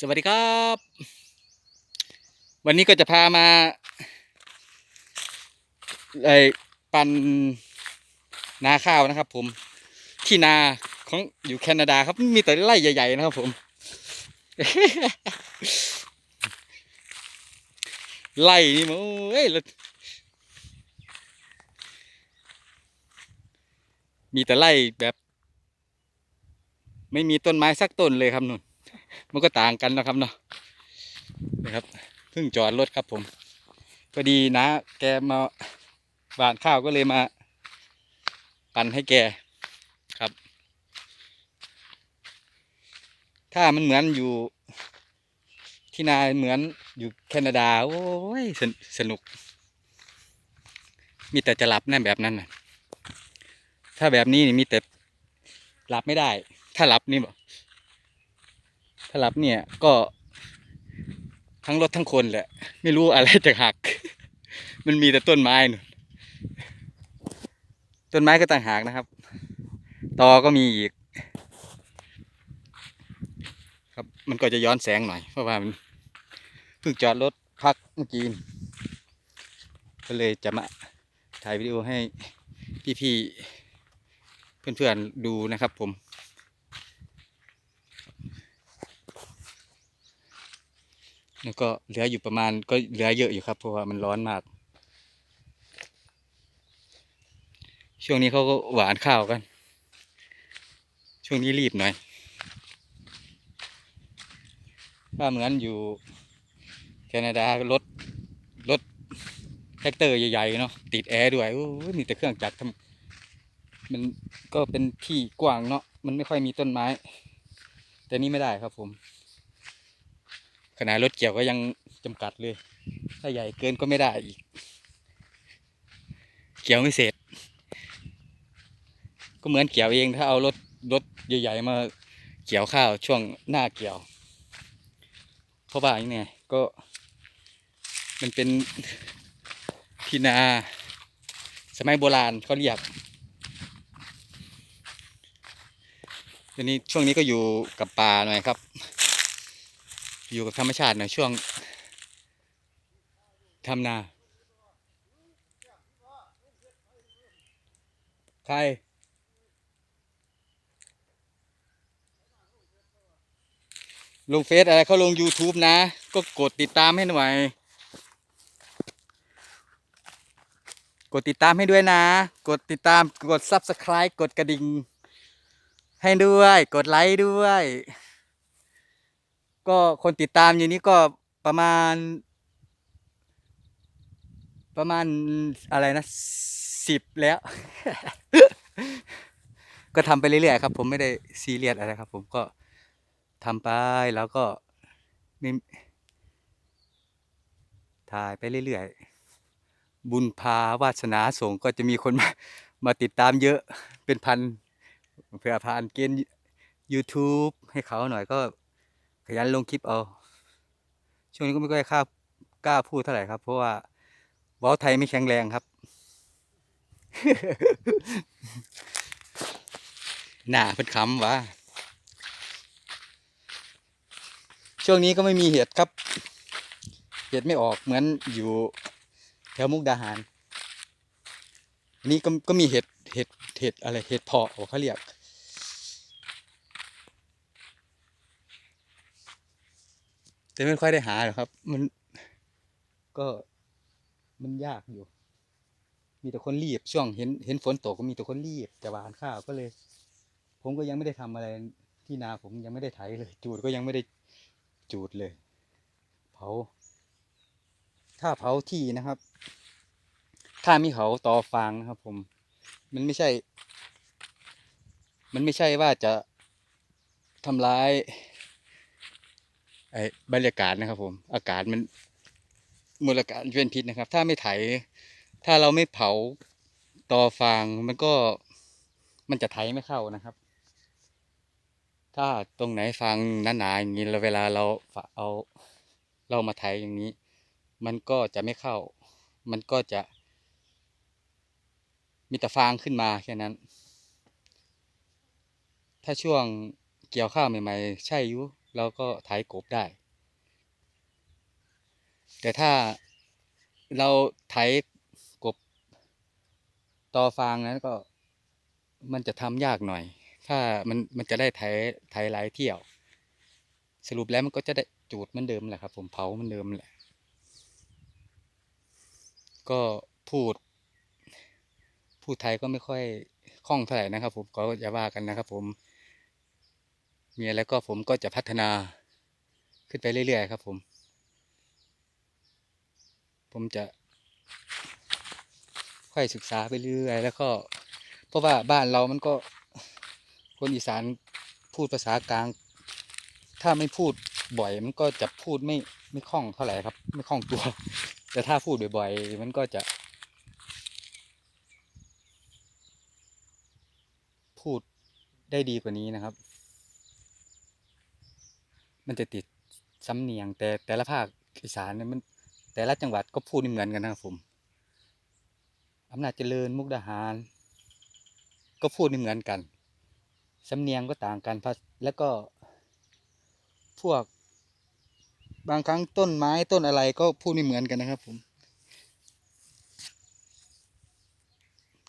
สวัสดีครับ วันนี้ก็จะพามาไอปันนาข้าวนะครับ ผมที่นาของอยู่แคนาดาครับมีแต่ไร่ใหญ่ ๆ นะครับ ผมไร่นี่มันโอ้ยมีแต่ไร่แบบ ไม่มีต้นไม้สักต้นเลยครับนุ่น มันก็ต่างกันนะครับเนาะนะครับเพิ่งจอดรถครับผมพอดีนะแกมาบานข้าวก็เลยมา ปั่นให้แกครับ ถ้ามันเหมือนอยู่ที่นาเหมือนอยู่แคนาดา โอ้ยสนสนุก มีแต่จะหลับแน่แบบนั้นนะถ้าแบบนี้นี่มีแต่หลับไม่ได้ ถ้าหลับนี่บอก ถ้าหลับเนี่ยก็ทั้งรถทั้งคนแหละ ไม่รู้อะไรจะหัก มันมีแต่ต้นไม้นู่นต้นไม้ก็ต่างหากนะครับ ตอก็มีอีก ครับมันก็จะย้อนแสงหน่อย เพราะว่ามันเพิ่งจอดรถพักเมื่อกี้ก็เลยจะมาถ่ายวิดีโอให้พี่ๆเพื่อนๆดูนะครับผม แล้วก็เหลืออยู่ประมาณก็เหลือเยอะอยู่ครับ เพราะว่ามันร้อนมาก ช่วงนี้เขาก็หวานข้าวกัน ช่วงนี้รีบหน่อยถ้าเหมือนอยู่แคนาดารถรถแท็กเตอร์ใหญ่ๆเนาะติดแอร์ด้วยโอ้มีแต่เครื่องจักรทำมันก็เป็นที่กว้างเนาะมันไม่ค่อยมีต้นไม้ แต่นี่ไม่ได้ครับผม ขนาดรถเกี่ยวก็ยังจำกัดเลย ถ้าใหญ่เกินก็ไม่ได้อีก เกี่ยวไม่เสร็จ ก็เหมือนเกี่ยวเองถ้าเอารถรถใหญ่ๆมาเกี่ยวข้าวช่วงหน้าเกี่ยว เพราะว่าอย่างนี้ก็ มันเป็นที่นา สมัยโบราณเขาเรียกทีนี้ช่วงนี้ก็อยู่กับป่าหน่อยครับ อยู่กับธรรมชาติหน่อยช่วงทำนาใครลงเฟซอะไรเขาลง YouTube นะ ก็กดติดตามให้หน่อย กดติดตามให้ด้วยนะ กดติดตามกด Subscribe กดกระดิ่ง ให้ด้วย กดไลค์ด้วย ก็คนติดตามอย่างนี้ก็ประมาณ ประมาณอะไรนะสิบแล้ว ก็ทำไปเรื่อยๆครับ ผมไม่ได้ซีเรียสอะไรครับ ผมก็ทำไปแล้วก็ม่ถ่ายไปเรื่อยๆ บุญพาวาสนาส่งก็จะมีคนมามาติดตามเยอะเป็นพันเพื่อผ่านเกณฑ์ YouTube ให้เขาหน่อยก็ ขยันลงคลิปเอา ช่วงนี้ก็ไม่ค่อยกล้ากล้าพูดเท่าไหร่ครับ เพราะว่าเว้าไทยไม่แข็งแรงครับ หน้าเป็นคำวะช่วงนี้ก็ไม่มีเห็ดครับ เห็ดไม่ออกเหมือนอยู่แถวมุกดาหาร นี่ก็ก็มีเห็ดเห็ดเห็ดอะไรเห็ดพาะเขาเรียก แต่ไม่ค่อยได้หาหรอกครับ มันก็มันยากอยู่ มีแต่คนรีบช่วงเห็นเห็นฝนตกก็มีแต่คนรีบจะหวานข้าวก็เลย ผมก็ยังไม่ได้ทำอะไรที่นาผมยังไม่ได้ไถเลย จูดก็ยังไม่ได้จูดเลย เผา ถ้าเผาที่นะครับ ถ้ามีเขาต่อฟางนะครับ ผม มันไม่ใช่ มันไม่ใช่ว่าจะทำร้าย ไอ้บรรยากาศนะครับผม อากาศมันมลอากาศเป็นพิษนะครับ ถ้าไม่ไถ ถ้าเราไม่เผาตอฟางมันก็มันจะไถไม่เข้านะครับ ถ้าตรงไหนฟางหนาๆอย่างนี้แล้วเวลาเราฝาเอาเรามาไถอย่างนี้ มันก็จะไม่เข้า มันก็จะ มีแต่ฟางขึ้นมาแค่นั้น ถ้าช่วงเกี่ยวข้าวใหม่ๆ ใช่อยุ เราก็ไถกบได้ แต่ถ้าเราไถกบต่อฟางนั้นก็มันจะทำยากหน่อย ถ้ามันมันจะได้ไถไถหลายเที่ยว สรุปแล้วมันก็จะได้จูดเหมือนเดิมแหละครับ ผมเผาเหมือนเดิมแหละ ก็พูด พูดไทยก็ไม่ค่อยคล่องเท่าไหร่นะครับ ผมก็อย่าว่ากันนะครับ ผม มีอะไรก็ผมก็จะพัฒนาขึ้นไปเรื่อยๆครับผม ผมจะ ค่อยศึกษาไปเรื่อยแล้วก็ เพราะว่าบ้านเรามันก็คนอีสานพูดภาษากลาง ถ้าไม่พูดบ่อยมันก็จะพูดไม่ไม่คล่องเท่าไหร่ครับ ไม่คล่องตัว แต่ถ้าพูดบ่อยๆมันก็จะ พูดได้ดีกว่านี้นะครับ มันจะติดสำเนียง แต่แต่ละภาคอีสานเนี่ยมัน แต่ละจังหวัดก็พูดไม่เหมือนกันนะครับผมอำนาจเจริญมุกดาหาร ก็พูดไม่เหมือนกันสำเนียงก็ต่างกันแล้วก็ พวก บางครั้งต้นไม้ต้นอะไรก็พูดไม่เหมือนกันนะครับ ผม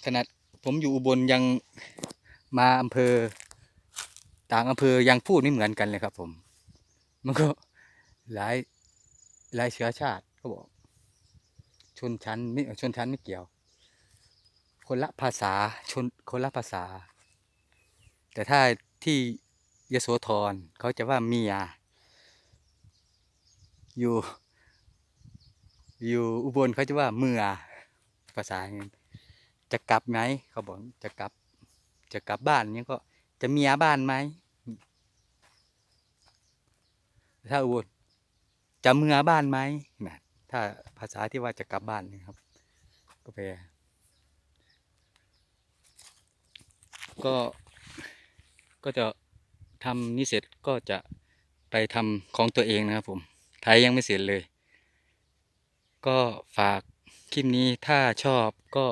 ขนาดผมอยู่อุบลยังมาอำเภอ ต่างอำเภอยังพูดไม่เหมือนกันเลยครับผม มันก็หลายหลายเชื้อชาติเขาบอก ชนชั้นไม่ชนชั้นไม่เกี่ยว คนละภาษาชนคนละภาษา แต่ถ้าที่ยโสธรเขาจะว่าเมีย อยู่ อยู่อุบลเขาจะว่าเมื่อภาษาจะกลับไหมเขาบอกจะกลับ จะกลับบ้านเนี้ยก็จะเมียบ้านไหม ถ้าอุบลจะเมือบ้านไหมนะถ้าภาษาที่ว่าจะกลับบ้านนะครับ ก็แปลก็ก็จะทำนี่เสร็จก็จะไปทำของตัวเองนะครับผมไทยยังไม่เสร็จเลย ก็ฝากคลิปนี้ถ้าชอบก็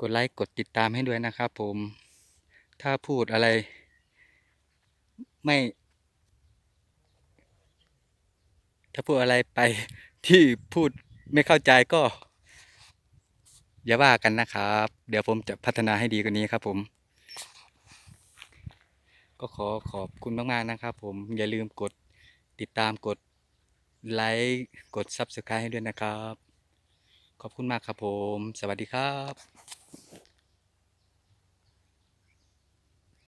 กดไลค์กดติดตามให้ด้วยนะครับผม ถ้าพูดอะไรไม่ ถ้าพูดอะไรไปที่พูดไม่เข้าใจก็ อย่าว่ากันนะครับ เดี๋ยวผมจะพัฒนาให้ดีกว่านี้ครับผม ก็ขอขอบคุณมากๆนะครับผมอย่าลืมกดติดตามกดไลค์กด Subscribe ให้ด้วยนะครับ ขอบคุณมากครับผม สวัสดีครับ